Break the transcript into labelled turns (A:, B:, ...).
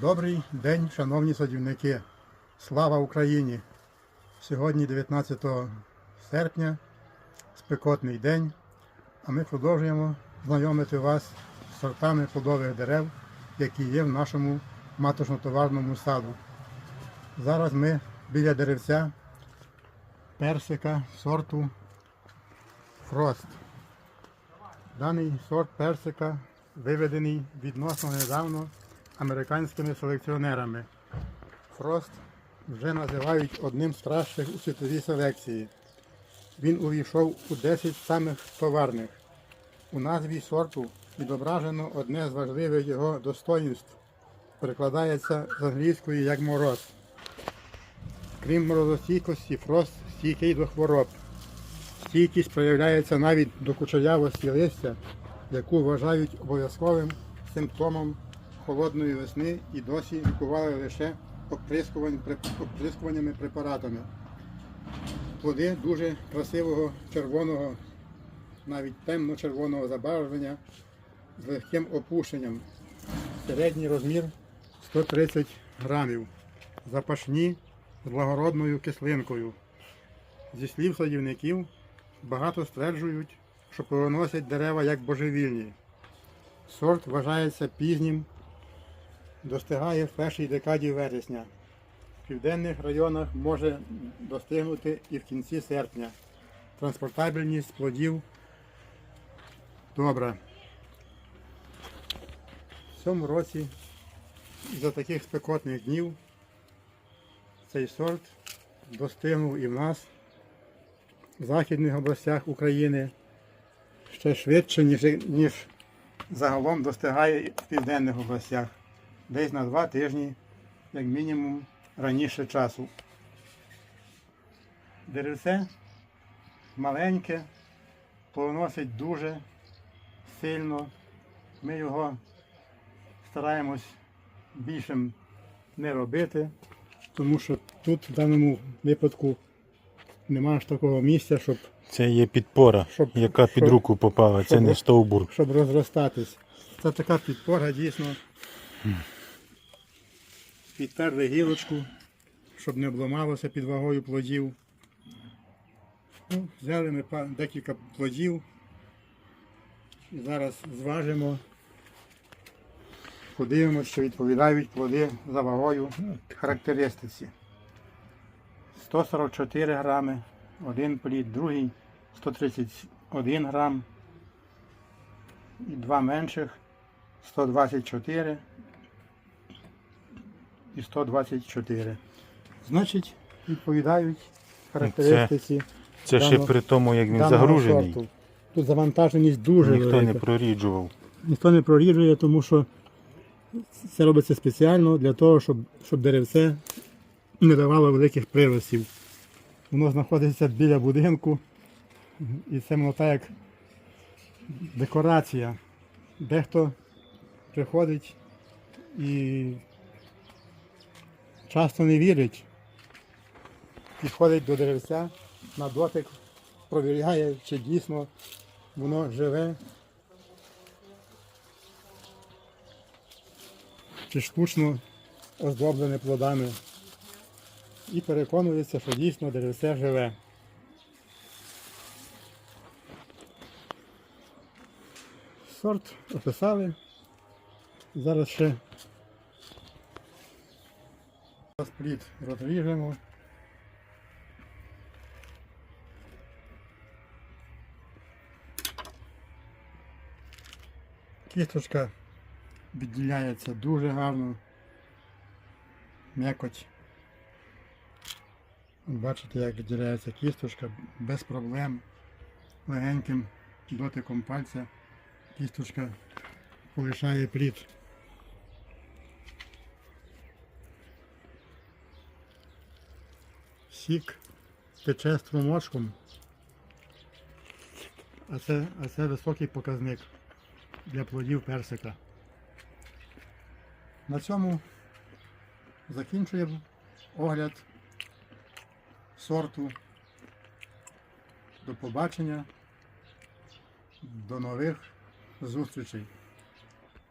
A: Добрий день, шановні садівники. Слава Україні! Сьогодні 19 серпня, спекотний день, а ми продовжуємо знайомити вас з сортами плодових дерев, які є в нашому маточно-товарному саду. Зараз ми біля деревця персика сорту Фрост. Даний сорт персика виведений відносно недавно американськими селекціонерами. Фрост вже називають одним з кращих у світовій селекції. Він увійшов у 10 самих товарних. У назві сорту відображено одне з важливих його достоїнств. Перекладається з англійської як мороз. Крім морозостійкості, фрост стійкий до хвороб. Стійкість проявляється навіть до кучерявості листя, яку вважають обов'язковим симптомом холодної весни і досі лікували лише оприскувань- препаратами. Плоди дуже красивого червоного, навіть темно-червоного забарвлення з легким опушенням. Середній розмір 130 грамів. Запашні з благородною кислинкою. Зі слів садівників, багато стверджують, що плодоносять дерева як божевільні. Сорт вважається пізнім, достигає в першій декаді вересня. В південних районах може достигнути і в кінці серпня. Транспортабельність плодів добра. В цьому році за таких спекотних днів цей сорт достигнув і в нас в західних областях України ще швидше, ніж, ніж загалом достигає в південних областях. Десь на два тижні, як мінімум, раніше часу. Деревце маленьке, плодоносить дуже сильно. Ми його стараємось більшим не робити, тому що тут в даному випадку немає ж такого місця, щоб,
B: Це є підпора,
A: Щоб-
B: яка під
A: щоб-
B: руку попала, це не стовбур.
A: щоб розростатись. Це така підпора дійсно. Підперли гілочку, щоб не обламалося під вагою плодів. Ну, взяли ми декілька плодів. І зараз зважимо. Подивимося, що відповідають плоди за вагою характеристиці. 144 грами, один плід, другий 131 грам і два менших 124 і 124. Значить, відповідають характеристиці.
B: Це ще при тому, як він загружений.
A: сорту. Тут завантаженість дуже
B: Ніхто
A: велика.
B: не проріджував.
A: Ніхто не проріджує, тому що це робиться спеціально для того, щоб, щоб деревце не давало великих приростів. Воно знаходиться біля будинку, і це воно так як декорація. Дехто приходить і часто не вірить, підходить до деревця на дотик, провіряє, чи дійсно воно живе, чи штучно оздоблене плодами. І переконується, що дійсно деревце живе. Сорт описали. Зараз ще зараз плід розріжемо. Кісточка відділяється дуже гарно. М'якоть. Бачите, як відділяється кісточка без проблем. Легеньким дотиком пальця кісточка полишає плід. Сік тече струмочком. А це, а це високий показник для плодів персика. На цьому закінчуємо огляд сорту. До побачення. До нових зустрічей.